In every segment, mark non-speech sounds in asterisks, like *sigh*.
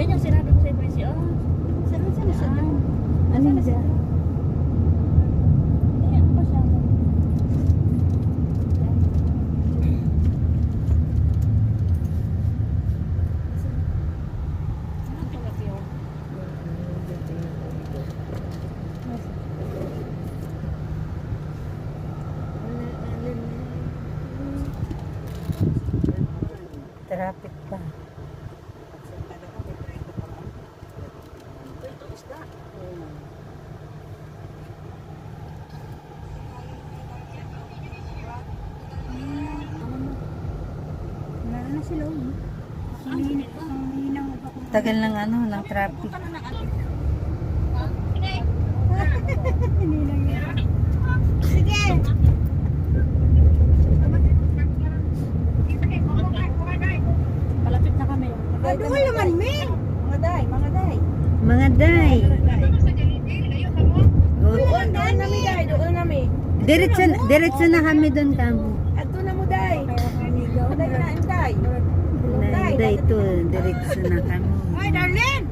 Diyan yung sinabi ko sa Presi, oh. Saan saan siya? Ano Ano ito, Rapio? Traffic pa. Ito, isda. Wala na sila. oh. Ba? Tagal ng ano, ng traffic. Na? Sige! Palapit na kami. Doon naman, me! Mga day, mga day. Mga day. Doon, nami day, doon nami. Diretso, diretso na kami doon kamo. Ato na mo day. Day na day. Day, day to, diretso na kami. Ay, Darlene!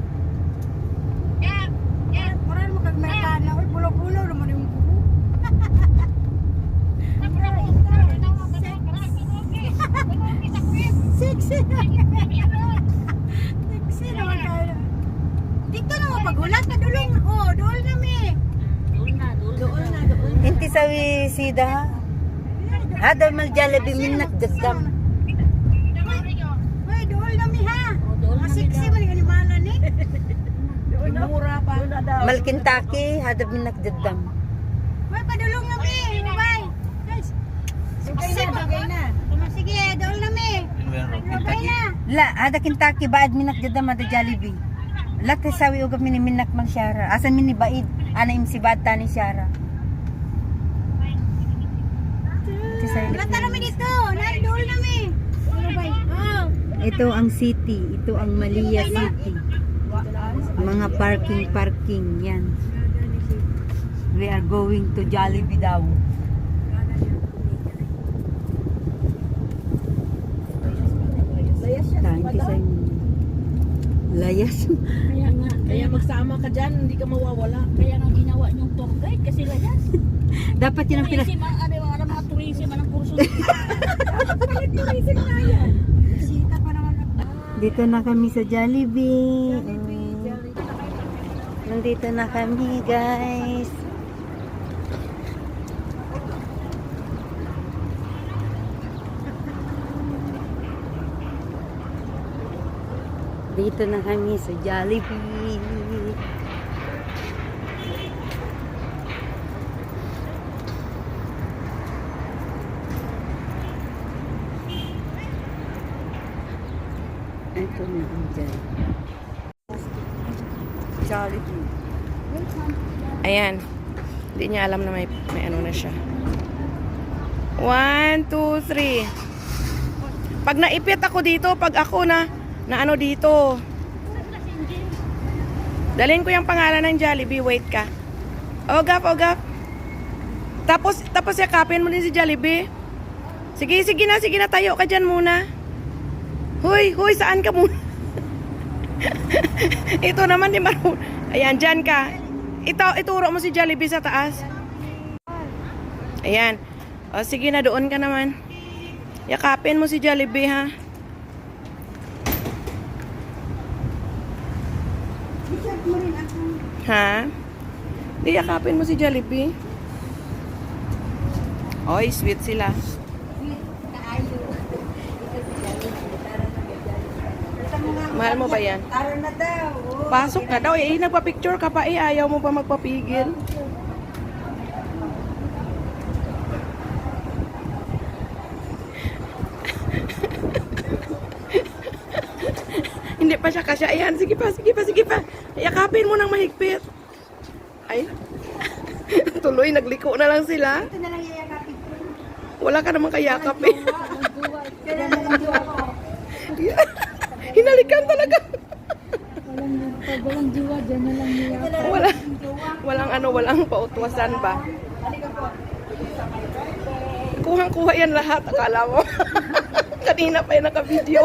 Yeah, yeah. Parang mo kagmerkana. Uy, pulo-pulo naman yung buko. Sexy. Sexy naman tayo. Dito na mo paghulat na dulong. Oh, doon na mi. Doon na, doon na. Doon na, doon. Inti sa wisida. Hada mag Jollibee minak dagdam. Hoy, doon na mi ha. Oh, doon na Mga sexy man yung animalan eh. Doon na. Mura pa. Doon na daw. Malkintaki, hada minak dagdam. Hoy, padulong na mi. Bye. Sexy na, bagay na. Sige, doon na mi. Bagay na. La, hada kintaki baad minak dagdam hada Jollibee. Lat sawi ugap mini minak mang Shara. Asan mini baid? Ana im si bata ni Shara. Wala namin dito. Nandol namin. Oh. Ito ang city. Ito ang Malia City. Mga parking parking yan. We are going to Jollibee daw. Thank you sa inyo. Layas. Kaya nga, Kaya magsama ka dyan, hindi ka mawawala. kaya nga ginawa niyong tour guide kasi layas. *laughs* Dapat yun ang pila... Tourism, ang ano, mga mga tourism, anong kurso. *laughs* Dito na kami sa Jollibee. Nandito na kami, guys. Dito na kami sa Jollibee. Ito na ang Jollibee. Jollibee. Ayan. Hindi niya alam na may, may ano na siya. One, two, three. Pag naipit ako dito, pag ako na, na ano dito. Dalhin ko yung pangalan ng Jollibee. Wait ka. Ogap, ogap. Tapos, tapos yakapin mo din si Jollibee. Sige, sige na, sige na. Tayo ka dyan muna. Huy, huy, saan ka muna? *laughs* Ito naman di marunong. Ayan, dyan ka. Ito, ituro mo si Jollibee sa taas. Ayan. O, sige na, doon ka naman. Yakapin mo si Jollibee, ha? Ha? Di, yakapin mo si Jollibee. Oy, sweet sila. Mahal mo ba yan? Tara na daw. oh. Pasok na daw. Eh, nagpa-picture ka pa eh. Ayaw mo pa magpapigil. *laughs* Hindi pa siya kasya. Ayan, sige pa, sige pa, sige pa. Yakapin mo ng mahigpit. Ay. *laughs* Tuloy, nagliko na lang sila. Ito na lang yayakapin ko. Wala ka namang kayakap eh. Kaya na lang jowa ko. *laughs* Hinalikan talaga. walang pag walang jiwa dyan na lang niya. Walang, walang ano, walang pautuwasan ba? Kuhang-kuha yan lahat, akala mo. *laughs* Kanina pa yung naka-video.